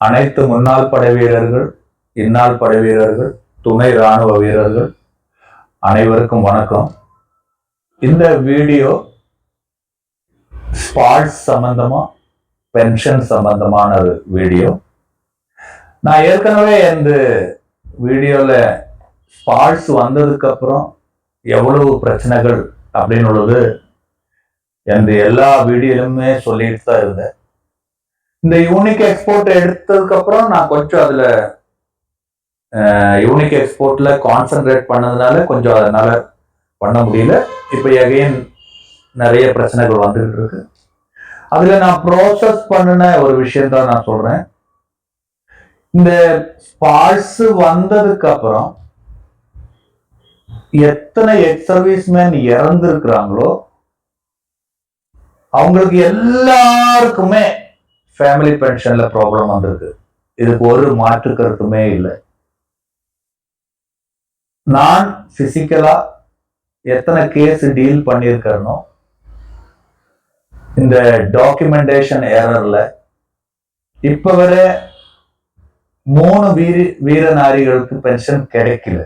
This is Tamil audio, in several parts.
அனைத்து முன்னாள் படை வீரர்கள் இந்நாள் படை வீரர்கள் துணை ராணுவ வீரர்கள் அனைவருக்கும் வணக்கம். இந்த வீடியோ ஸ்பாட்ஸ் சம்பந்தமா பென்ஷன் சம்பந்தமான ஒரு வீடியோ. நான் ஏற்கனவே இந்த வீடியோல ஸ்பாட்ஸ் வந்ததுக்கு அப்புறம் எவ்வளவு பிரச்சனைகள் அப்படின்னு உள்ளது எந்த எல்லா வீடியோலுமே சொல்லிட்டு தான் இருந்தேன். இந்த யூனிக் எக்ஸ்போர்ட் எடுத்ததுக்கு அப்புறம் நான் கொஞ்சம் அதுல யூனிக் எக்ஸ்போர்ட்ல கான்சென்ட்ரேட் பண்ணதுனால கொஞ்சம் அதனால பண்ண முடியல. இப்போ எகைன் நிறைய பிரச்சனைகள் வந்துகிட்டு இருக்கு. அதுல நான் ப்ராசஸ் பண்ணின ஒரு விஷயம் தான் நான் சொல்றேன். இந்த ஸ்பாட்ஸ் வந்ததுக்கு அப்புறம் எத்தனை எக்ஸ் சர்வீஸ்மேன் இறந்துருக்கிறாங்களோ அவங்களுக்கு எல்லாருக்குமே ஃபேமிலி பென்ஷன்ல ப்ராப்ளம் வந்திருக்கு. இதுக்கு ஒரு மாற்று கருத்துமே இல்லை. நான் பிசிக்கலா எத்தனை கேஸ் டீல் பண்ணியிருக்கிறனோ இந்த டாக்குமெண்டேஷன் ஏரர்ல இப்ப வர மூணு வீர வீரநாரிகளுக்கு பென்ஷன் கிடைக்கல.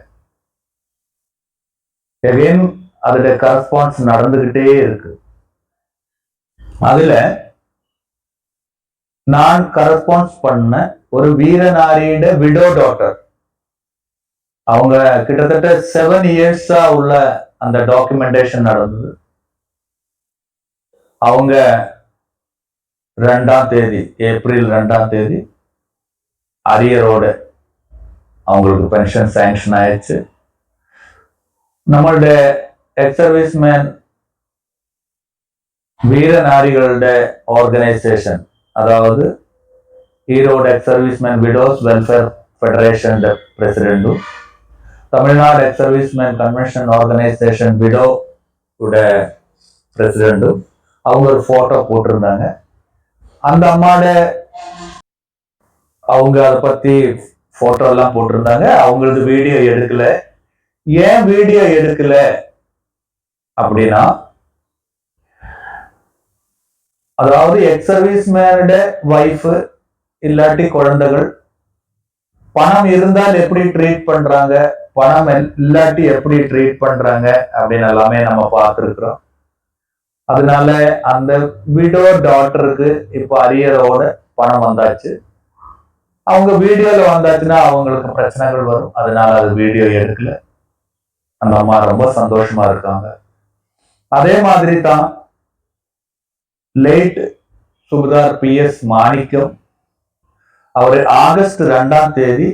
எகைன் அதோட கரஸ்பான்ஸ் நடந்துகிட்டே இருக்கு. அதுல நான் கரஸ்பான்ஸ் பண்ண ஒரு வீரநாரியோட விடோ டாட்டர் அவங்க கிட்டத்தட்ட செவன் இயர்ஸா உள்ள அந்த டாக்குமெண்டேஷன் நடந்தது. அவங்க ரெண்டாம் தேதி ஏப்ரல் ரெண்டாம் தேதி அரியரோட அவங்களுக்கு பென்ஷன் சேங்ஷன் ஆயிடுச்சு நம்மளுடைய எக்ஸ் சர்வீஸ்மேன் வீரநாரிகளுடைய ஆர்கனைசேஷன் அதாவது Erode ex serviceman widows welfare federation பிரசிடென்டும் Tamil Nadu ex serviceman convention organisation widow உட அவங்க ஒரு போட்டோ போட்டிருந்தாங்க. அந்த அம்மாட அவங்க அதை பத்தி போட்டோ எல்லாம் போட்டிருந்தாங்க. அவங்களது வீடியோ எடுக்கல. ஏன் வீடியோ எடுக்கல? அப்படின்னா அதாவது எக்ஸ் சர்வீஸ் மேனுடைய ஒய்ஃப் இல்லாட்டி குழந்தைகள் பணம் இருந்தால் எப்படி ட்ரீட் பண்றாங்க பணம் இல்லாட்டி எப்படி ட்ரீட் பண்றாங்க அப்படின்னு எல்லாமே நம்ம பார்த்துருக்குறோம். அதனால அந்த விடோ டாக்டருக்கு இப்போ அரியரோட பணம் வந்தாச்சு. அவங்க வீடியோல வந்தாச்சுன்னா அவங்களுக்கு பிரச்சனைகள் வரும். அதனால அது வீடியோ எடுக்கல. அந்த அம்மா ரொம்ப சந்தோஷமா இருக்காங்க. அதே மாதிரி தான் late Subedar P S Manickam அவர் ஆகஸ்ட் ரெண்டாம் தேதி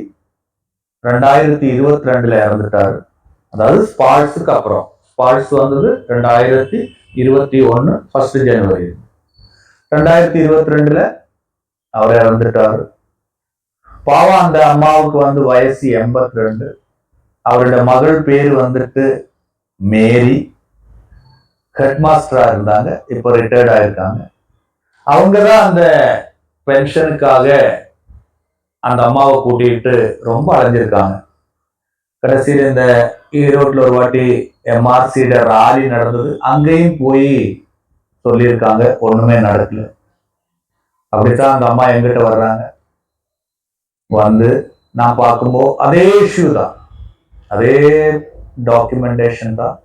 ரெண்டாயிரத்தி இருபத்தி ரெண்டுல இறந்துட்டாரு அதாவது ஸ்பாட்ஸுக்கு அப்புறம் ஸ்பாட்ஸ் வந்தது ரெண்டாயிரத்தி இருபத்தி ஒன்னு ஃபர்ஸ்ட் ஜனவரி ரெண்டாயிரத்தி இருபத்தி ரெண்டுல அவர் இறந்துட்டாரு பாவம் அந்த அம்மாவுக்கு வந்து வயசு எண்பத்தி ரெண்டு அவருடைய மகள் பேர் வந்துட்டு மேரி ஹெட்மாஸ்டராக இருந்தாங்க இப்போ ரிட்டையர்ட் ஆயிருக்காங்க அவங்க தான் அந்த பென்ஷனுக்காக அந்த அம்மாவை கூட்டிகிட்டு ரொம்ப அலைஞ்சிருக்காங்க. கடைசியில் இந்த ஈரோட்டில் ஒரு வாட்டி எம்ஆர்சியோட ராலி நடந்தது. அங்கேயும் போய் சொல்லியிருக்காங்க ஒன்றுமே நடக்கல. அப்படித்தான் அந்த அம்மா எங்கிட்ட வர்றாங்க. வந்து நான் பார்க்கும்போது அதே இஷ்யூ தான். அதே டாக்குமெண்டேஷன் தான்.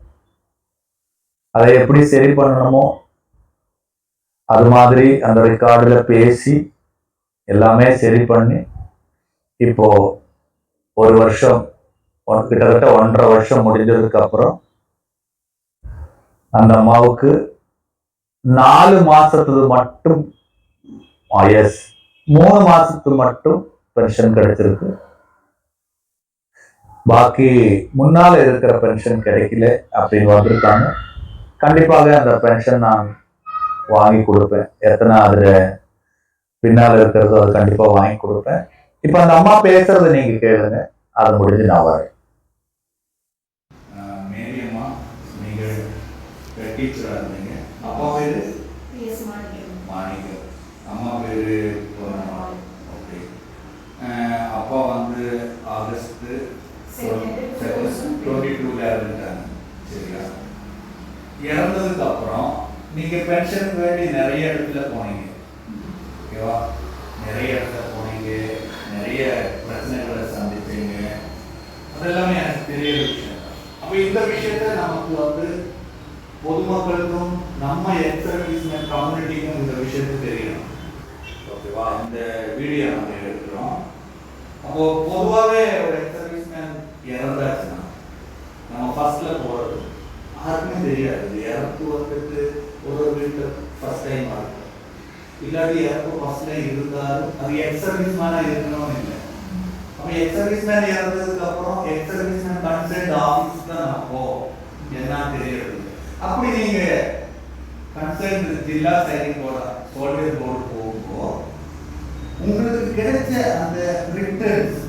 அதை எப்படி சரி பண்ணணுமோ அது மாதிரி அந்த ரெக்கார்டில் பேசி எல்லாமே சரி பண்ணி இப்போ ஒரு வருஷம் கிட்டத்தட்ட ஒன்றரை வருஷம் முடிஞ்சதுக்கு அப்புறம் அந்த அம்மாவுக்கு நாலு மாசத்துக்கு மட்டும் எஸ் மூணு மாசத்துக்கு மட்டும் பென்ஷன் கிடைச்சிருக்கு. பாக்கி முன்னால இருக்கிற பென்ஷன் கிடைக்கல அப்படின்னு வந்திருக்காங்க. கண்டிப்பாக அந்த பென்ஷன் நான் வாங்கி கொடுப்பேன். எத்தனை அதுல பின்னால இருக்கிறதோ அது கண்டிப்பா வாங்கி கொடுப்பேன். இப்ப அந்த அம்மா பேசுறத நீங்க கேளுங்க. அது முடிஞ்சு நான் வரேன். மேரியம்மா நீங்க டீச்சரா இருந்தீங்க. அப்பா பேரு? P S Manickam. மாணிக்கம். அம்மா பேரு? ஓகே. அப்பா வந்து ஆகஸ்ட் இறந்ததுக்கு அப்புறம் நீங்க பென்ஷனுக்கு வேண்டி நிறைய இடத்துல போனீங்க. ஓகேவா? நிறைய இடத்துல போனீங்க. நிறைய பிரச்சனைகளை சந்திப்பீங்க அதெல்லாமே எனக்கு தெரிய விஷயம். அப்ப இந்த விஷயத்த நமக்கு வந்து பொதுமக்களுக்கும் நம்ம எத்தனை கம்யூனிட்டிக்கும் இந்த விஷயத்தை தெரியணும். ஓகேவா? இந்த வீடியோ நம்ம எடுக்கிறோம். அப்போ பொதுவாகவே ஒரு எக்ஸ் சர்வீஸ்மேன் இறந்தாச்சுன்னா நம்ம ஃபர்ஸ்ட்ல போகிறது யாருக்குமே தெரியாது. இறப்பு வந்துட்டு ஒரு வீட்டு ஃபர்ஸ்ட் டைம் ஆகும் இல்லாட்டி இறப்பு ஃபர்ஸ்ட்ல இருந்தாலும் அது எக்ஸ் சர்வீஸ்மேனா இருக்கணும்னு இல்லை. அப்ப எக்ஸ் சர்வீஸ்மேன் இறந்ததுக்கு அப்புறம் எக்ஸ் சர்வீஸ்மேன் கன்சர்ட் ஆஃபீஸ் தான் அப்போ என்ன தெரியாது. அப்படி நீங்க concerned zilla Sainik board soldier board போகும்போது உங்களுக்கு கிடைச்ச அந்த ரிட்டர்ன்ஸ்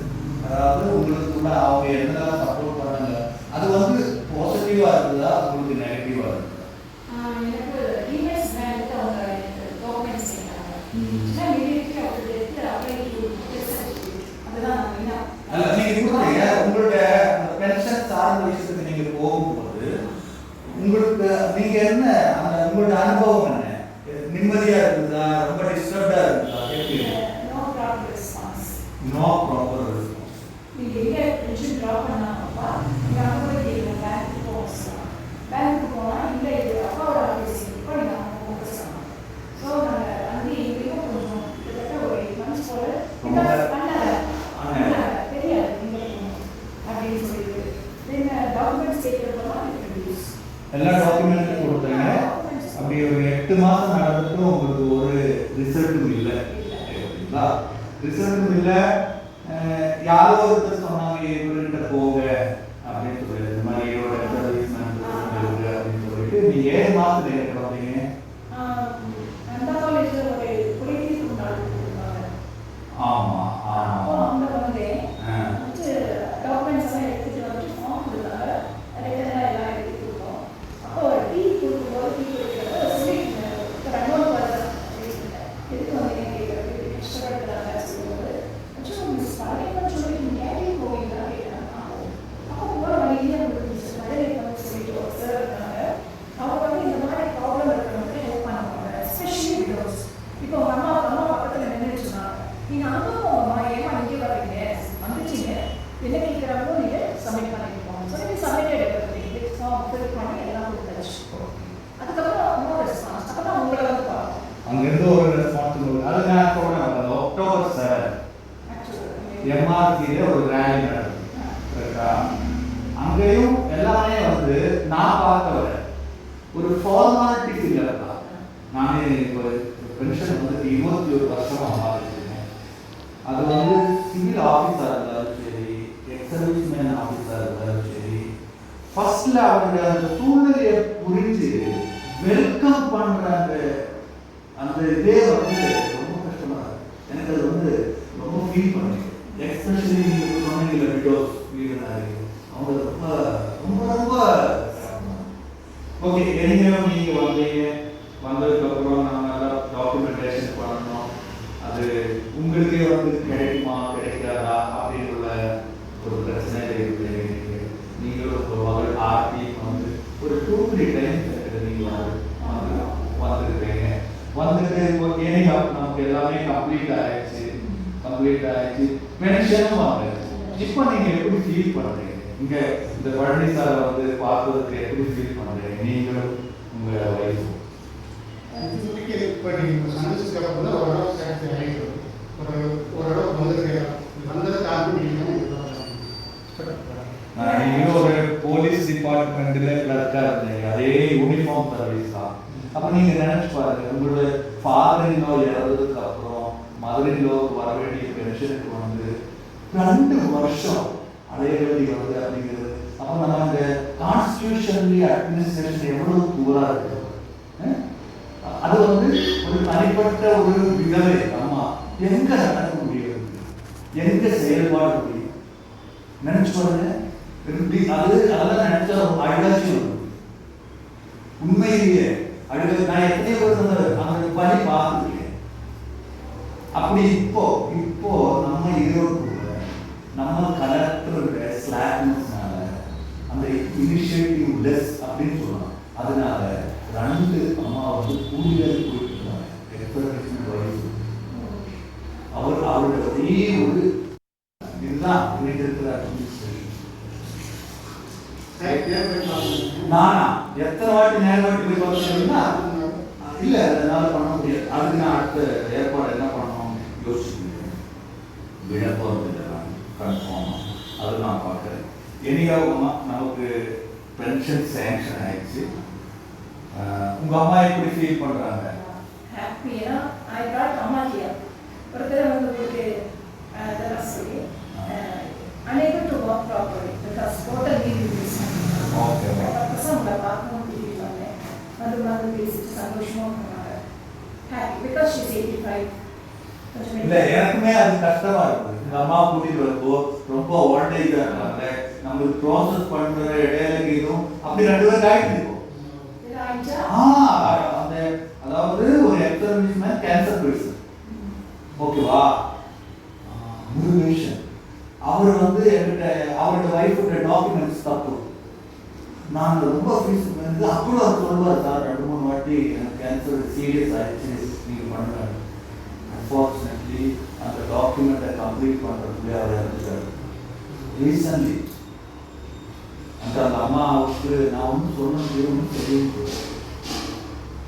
அதாவது உங்களுக்குள்ள அவங்க என்னெல்லாம் சப்போர்ட் பண்ணாங்க அது வந்து பாசிட்டிவா இருக்குதா உங்களுக்கு நெகட்டிவா இருக்குதா ஆஹ் எனக்கு emails வேணுட்டு அவங்க எனக்கு documents கேட்டாங்க. ம். நான் immediately அவங்களுக்கு எடுத்து apply to test certificate. அதுதான் நான் main ஆ- அல்ல நீங்க கொடுத்தீங்க உங்களோட அந்த பென்ஷன் சார்ந்த விஷயத்துக்கு நீங்க போகும்போது உங்களுக்கு நீங்க என்ன அந்த உங்களோட அனுபவம் என்ன? நிம்மதியா இருக்குதா ரொம்ப டிஸ்டர்ப் இருக்குதா எப்படி No proper response. No proper response நீங்க எங்க pension draw பண்ணாங்கப்பா, நீங்க அங்க போய் கேளுங்க, bank க்கு போக சொல்லலாம். bank க்கு போனா, இல்ல இது அப்பாவோட office இப்போ நீங்க அங்க போக சொல்லலாம். So, நாங்க அங்கேயும் இங்கேயும் கொஞ்சம் கிட்டத்தட்ட ஒரு eight months போல ரொம்ப because பண்ணல. ஆனா. பண்ணல. தெரியாது எங்களுக்கு அப்படின்னு சொல்லிட்டு then documents கேட்கறப்பெல்லாம் it reduce. எல்லா டாக்குமெண்ட்டும் கொடுத்தீங்க. அப்படி ஒரு எட்டு மாதம் நடந்துட்டும் உங்களுக்கு ஒரு ரிசல்ட்டும் இல்லை. ரிசல்ட்டும் இல்லை. யாரோ ஒருத்தர் சொன்னாங்க இவர்கிட்ட போக அப்படின்னு சொல்லி இந்த மாதிரி இவரோட சர்வீஸ் இருக்கு அப்படின்னு சொல்லிட்டு நீங்க ஏழு மாசத்துல எனக்கு வந்தீங்க ஆஹ் அந்த காலேஜ்ல ஒரு குடிநீர் நாள் கொடுத்தாங்க. ஆமா அப்போ ஆமா அங்க வந்தேன். ஆ. வந்து documents எல்லாம் எடுத்துட்டு வந்து form கொடுத்தாங்க. written ஆ எல்லாம் எழுதி கொடுத்தோம். அப்போ ஒரு டீ கொடுக்கும்போது டீ குடிக்கிறப்ப சொல்லிட்டு ஒரு unknown person சொல்லிட்டு, எதுக்கு வந்தீங்க கேட்கறது, இப்படி கஷ்டப்படுறாங்க சொல்லும்போது, அச்சோ, மிஸ் பழையன்னு சொல்லி நீங்க ஏன் போவீங்களா கேட்டாங்க. ஆமா. அப்போ போற வழியிலே உங்களுக்கு மிஸ் பழையன்னு சொல்லிட்டு ஒரு சார் இருக்காங்க. அவங்க வந்து இந்த மாதிரி ப்ராப்ளம் இருக்கிறவங்க ஹெல்ப் பண்ணுவாங்க எஸ்பெஷலி விடோஸ் இப்போ உங்க அம்மா அம்மா பக்கத்துல நின்று சொன்னாங்க நீங்க அங்க போகமா ஏமா இங்கே வர்றீங்க வந்துட்டீங்க என்ன கேட்குறாங்களோ நீங்க சப்மிட் பண்ணிருக்கோம் சொல்லி சப்மிட் எடுக்கிறது ஃபார்ம் ஃபில் பண்ணி எல்லாம் கொடுத்தாச்சு அதுக்கப்புறம் இன்னொரு ரெஸ்பான்ஸ் அப்புறம் உங்களை வந்து பார்ப்போம் அங்கிருந்து ஒரு ரெஸ்பான்சிபிள் அது சொல்றேன் அந்த அக்டோபர் செவன் எம்ஆர்சியில ஒரு ரேலி கரெக்டா அங்கேயும் எல்லாமே வந்து நான் பார்க்க வர ஒரு ஃபார்மாலிட்டிக்கு இல்லைப்பா நானே இப்போ பென்ஷன் வந்து இருபத்தி ஒரு வருஷமா பார்த்துருக்கேன் அது வந்து சிவில் ஆஃபீஸாக இருந்தாலும் சரி எக்ஸ் சர்வீஸ்மேன் ஆஃபீஸாக இருந்தாலும் சரி ஃபர்ஸ்ட்ல அவருடைய அந்த சூழ்நிலையை புரிஞ்சு வெல்கம் பண்ற அந்த அந்த வந்துட்டு ஓகே நமக்கு எல்லாமே கம்ப்ளீட் ஆயிடுச்சு கம்ப்ளீட் ஆயிடுச்சு பென்ஷனும் வாங்கிடுச்சு இப்போ நீங்க எப்படி ஃபீல் பண்றீங்க இங்க இந்த பழனி சாரை வந்து பார்ப்பதற்கு எப்படி ஃபீல் பண்றீங்க நீங்களும் உங்க வயசு இப்போ நீங்கள் சந்திச்சதுக்கு அப்புறம் தான் ஓரளவு சேர்த்து ஆகிடும் ஒரு ஓரளவு வந்திருக்கு வந்ததை தாண்டி நான் நீங்களும் ஒரு போலீஸ் டிபார்ட்மெண்ட்ல கிளர்க்கா இருந்தீங்க அதே யூனிஃபார்ம் சர்வீஸ் தான் அப்ப நீங்க நினைச்சு பாருங்க உங்களோட பாதையிலோ லோ இறந்ததுக்கு அப்புறம் மதுரையிலோ வர வேண்டிய பென்ஷனுக்கு வந்து ரெண்டு வருஷம் அடைய வேண்டி வருது அப்படிங்கிறது. அப்ப நம்ம அந்த கான்ஸ்டியூஷன்லி அட்மினிஸ்ட்ரேஷன் எவ்வளவு தூரா இருக்கு. அது வந்து ஒரு தனிப்பட்ட ஒரு விதவே அம்மா எங்க நடக்க முடியாது? எங்க செயல்பாடு முடியும் நினைச்சு பாருங்க. அது அதெல்லாம் நினைச்சா ரொம்ப உண்மையிலேயே அழுக நான் எத்தனையோ பேர் அந்த அந்த வழி பார்த்துருக்கேன் அப்படி இப்போ இப்போ நம்ம ஈரோட்டுக்குள்ள நம்ம கலெக்டரோட ஸ்லாக்னஸ்னால அந்த இனிஷியேட்டிவ் லெஸ் அப்படின்னு சொல்லலாம். அதனால ரெண்டு அம்மா வந்து எக்ஸ்பெக்டேஷன் வயசு அவர் அவரோட ஒரே ஒரு இதுதான். இன்னைக்கு இருக்கிற administration. நானா? எத்தனை வாட்டி நேரம் வாட்டி போய் பார்த்தீங்கன்னா இல்ல அதனால பண்ண முடியாது. அதுக்கு நான் அடுத்த ஏற்பாடு என்ன பண்ணணும்னு யோசிச்சுட்டு விட போறது இல்லை நான் கன்ஃபார்மா? அது நான் பார்க்குறேன். என்னைக்காகுமா நமக்கு பென்ஷன் சேங்ஷன் ஆயிடுச்சு. ஆஹ் உங்க அம்மா எப்படி ஃபீல் பண்றாங்க? ஹாப்பியா ஐ காட் அம்மா ஹியர் ஒரு தடவை வந்து உங்களுக்கு சொல்லி unable to work properly because total leave Okay, ma'am. பர்பஸாக உங்களை பார்க்கணும் கூட்டிகிட்டு வந்தேன் வந்து வந்து பேசிட்டு சந்தோஷமாக போனாங்க happy because she's eighty five கொஞ்சம் இல்ல எனக்குமே அது கஷ்டமா இருக்கு எங்க அம்மா கூட்டிட்டு வரும்போ ரொம்ப ஓல்டேஜா இருக்காங்க நம்மளுக்கு ப்ராசஸ் பண்ற இடையில இதுவும் அப்படி ரெண்டு பேரும் ஆயிட்டு இருக்கும் அந்த அதாவது ஒரு எக்ஸர்விஸ் மேன் கேன்சர் பேஷன் ஓகேவா முருகேஷன் அவர் வந்து என்கிட்ட அவரோட ஒய்ஃபோட டாக்குமெண்ட்ஸ் தப்பு நான் ரொம்ப ஃபீஸ் வந்து அப்புறம் அவர் சொல்லுவார் சார் ரெண்டு மூணு வாட்டி எனக்கு கேன்சர் சீரியஸ் ஆயிடுச்சு. நீங்கள் பண்ணுறாரு அன்ஃபார்ச்சுனேட்லி அந்த டாக்குமெண்ட்டை கம்ப்ளீட் பண்ணுறதுக்குள்ளே அவர் இறந்துட்டார். ரீசன்ட்லி அந்த அந்த அம்மாவுக்கு நான் ஒன்றும் சொல்ல முடியும்னு தெரியும்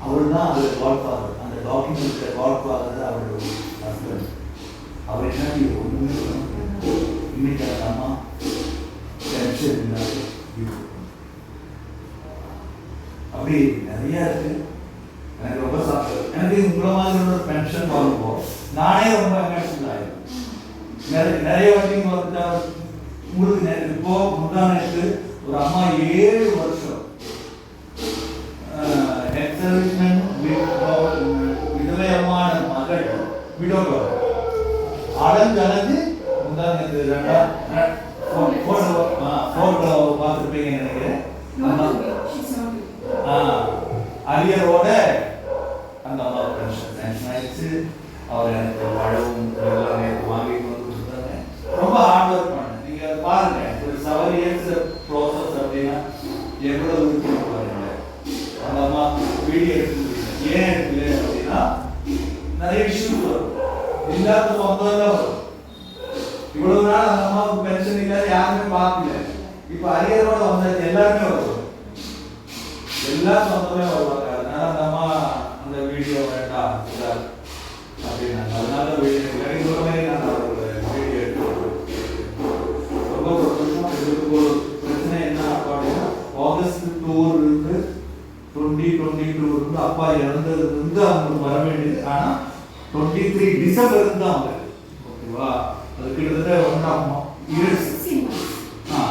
அவர் தான் அது காட் ஃபாதர் அந்த டாக்குமெண்ட் காட் ஃபாதர் அவரோட ஹஸ்பண்ட் அவர் என்ன ஒன்றுமே சொல்ல முடியும் இன்னைக்கு அந்த அம்மா டென்ஷன் இல்லாத இருக்கு. அப்படி நிறைய இருக்கு. எனக்கு ரொம்ப சந்தோஷம் எனக்கு உங்களை மாதிரி ஒரு பென்ஷன் வாங்கும்போ நானே ரொம்ப எமோஷனல் ஆயிடும் நிறைய நிறைய வாட்டி உங்களுக்கு இப்போ முந்தா நேற்று ஒரு அம்மா ஏழு வருஷம் ஒரு ப்ராசஸ் அப்படின்னா எவ்வளவு இருக்கு பாருங்க. அந்த அம்மா வீடியோ எடுத்து ஏன் எடுக்கல அப்படின்னா நிறைய இஷ்யூஸ் வரும். இல்லாத சொந்தம் வரும். இவ்வளவு நாள் அந்த அம்மாவுக்கு பென்ஷன் இல்லாத யாருமே பார்க்கல. இப்ப அரியரோட வந்தாச்சு எல்லாருமே வரும் எல்லா சொந்தமே வருவாங்க. அதனால அந்த அம்மா அந்த வீடியோ வேண்டாம் சார் அப்படின்னாங்க. அதனால வீடியோ டுவெண்ட்டி டுவெண்ட்டி டூ இருந்து அப்பா இறந்தது இருந்து அவங்களுக்கு வர வேண்டியது. ஆனா டுவெண்ட்டி த்ரீ டிசம்பர் இருந்து தான் அவங்க ஓகேவா அது கிட்டத்தட்ட ஒன்றாம் years sixteen ah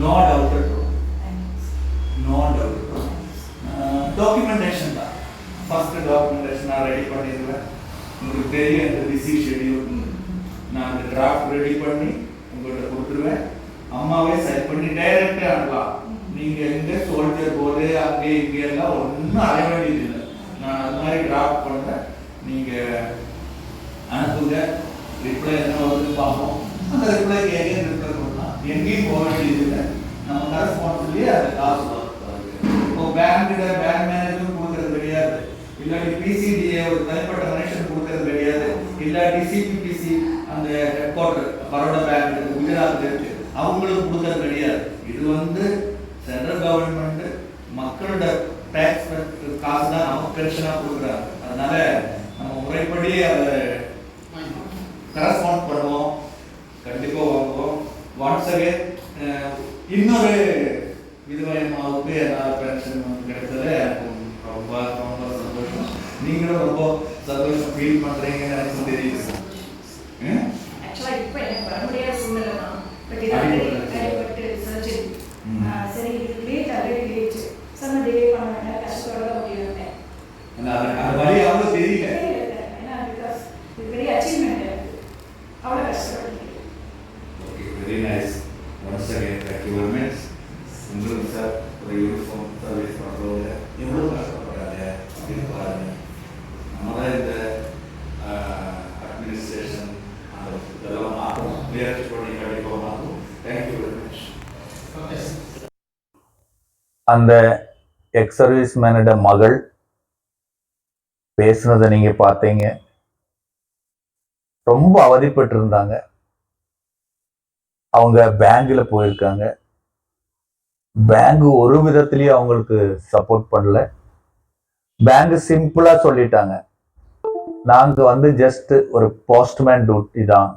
no doubt no doubt documentation தான் ஃபர்ஸ்ட் டாக்குமெண்டேஷன் நான் ரெடி பண்ணிடுவேன் உங்களுக்கு தெரியும் இந்த பிஸி ஷெட்யூல் நான் அந்த டிராஃப்ட் ரெடி பண்ணி உங்கள்கிட்ட கொடுத்துருவேன் சும்மாவே சரி பண்ணி டைரக்டே அனுப்பலாம் நீங்க எங்க சோல்ஜர் போது அங்கே இங்கே எல்லாம் ஒன்றும் அடைய வேண்டியது இல்லை நான் அது மாதிரி டிராப் பண்றேன் நீங்க அனுப்புங்க. ரிப்ளை என்ன வருதுன்னு பார்ப்போம். அந்த ரிப்ளை எங்கேயும் ரிப்ளை பண்ணலாம் எங்கேயும் போக வேண்டியது இல்லை நம்ம கரஸ்பான்ஸ்லேயே அந்த காசு இப்போ பேங்க்கிட்ட பேங்க் மேனேஜரும் கொடுக்கறது கிடையாது. இல்லாட்டி பிசிடிஏ ஒரு தனிப்பட்ட மனுஷன் கொடுக்கறது கிடையாது. இல்லாட்டி சிபிபிசி அந்த ஹெட் குவார்டர் பரோடா பேங்க் இருக்கு இருக்கு. அவங்களுக்கு கொடுக்கறது கிடையாது. இது வந்து சென்ட்ரல் கவர்மெண்ட் மக்களோட டேக்ஸ் காசு தான் நமக்கு பென்ஷனாக கொடுக்குறாங்க. அதனால நம்ம முறைப்படி அதை கரஸ்பாண்ட் பண்ணுவோம். கண்டிப்பாக வாங்குவோம். ஒன்ஸ் அகேன் இன்னொரு விதவை அம்மாவுக்கு எல்லா பென்ஷன் கிடைச்சது எனக்கு ரொம்ப ரொம்ப சந்தோஷம். நீங்களும் ரொம்ப சந்தோஷம் ஃபீல் பண்ணுறீங்கன்னு எனக்கு தெரியுது. ஆக்சுவலாக இப்போ எனக்கு வர முடியாது இது ஆல்ரெடி அடிபட்டு சர்ஜரி ம். சரி இது ஆல்ரெடி டிலே பண்ண வேண்டாம் அந்த வழி அவ்வளோ தெரியல ஏன்னா பிகாஸ் இது பெரிய அச்சீவ்மெண்ட் எனக்கு அவ்வளோ கஷ்டப்பட்டு okay very nice once again thank you very much உங்களுக்கு சார் ஒரு யூனிஃபார்ம் சர்வீஸ் பண்ணுறவங்க எவ்வளோ கஷ்டப்படுறாங்க அப்படின்னு பாருங்க நம்ம தான் இந்த அட்மினிஸ்ட்ரேஷன் அந்த இதெல்லாம் மாற்றும் முயற்சி பண்ணி கண்டிப்பாக மாற்றும் thank you very much okay அந்த எக்ஸ் சர்வீஸ் மேனோட மகள் பேசுனதை நீங்கள் பார்த்தீங்க. ரொம்ப அவதிப்பட்டு இருந்தாங்க அவங்க பேங்க்ல போயிருக்காங்க. பேங்க் ஒரு விதத்துலேயும் அவங்களுக்கு சப்போர்ட் பண்ணல. பேங்க் சிம்பிளா சொல்லிட்டாங்க. நாங்க வந்து ஜஸ்ட் ஒரு போஸ்ட்மேன் டியூட்டி தான்.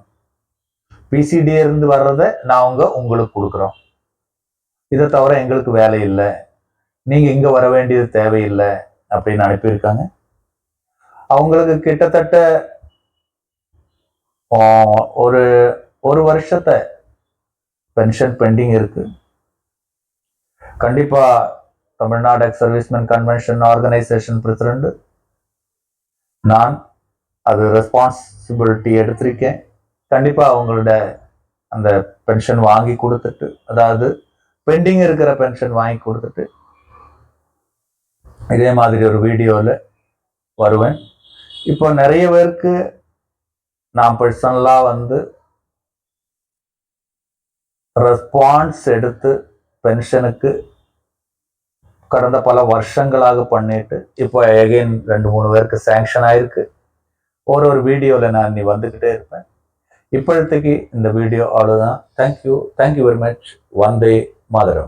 பிசிடி இருந்து வர்றதை அவங்க உங்களுக்கு கொடுக்குறோம். இதை தவிர எங்களுக்கு வேலை இல்லை. நீங்கள் இங்கே வர வேண்டியது தேவையில்லை அப்படின்னு அனுப்பியிருக்காங்க. அவங்களுக்கு கிட்டத்தட்ட ஒரு ஒரு வருஷத்தை பென்ஷன் பெண்டிங் இருக்கு. கண்டிப்பா Tamil Nadu ex serviceman convention organisation president நான் அது ரெஸ்பான்சிபிலிட்டி எடுத்திருக்கேன். கண்டிப்பாக அவங்களோட அந்த பென்ஷன் வாங்கி கொடுத்துட்டு அதாவது பெண்டிங் இருக்கிற பென்ஷன் வாங்கி கொடுத்துட்டு இதே மாதிரி ஒரு வீடியோவில் வருவேன். இப்போ நிறைய பேருக்கு நான் பர்சனலாக வந்து ரெஸ்பான்ஸ் எடுத்து பென்ஷனுக்கு கடந்த பல வருஷங்களாக பண்ணிட்டு இப்போ எகைன் ரெண்டு மூணு பேருக்கு சேங்ஷன் ஆயிருக்கு. ஒரு ஒரு வீடியோவில் நான் நீ வந்துக்கிட்டே இருப்பேன். இப்பொழுதுக்கு இந்த வீடியோ அவ்வளோதான் thank you thank you very much Vande Mataram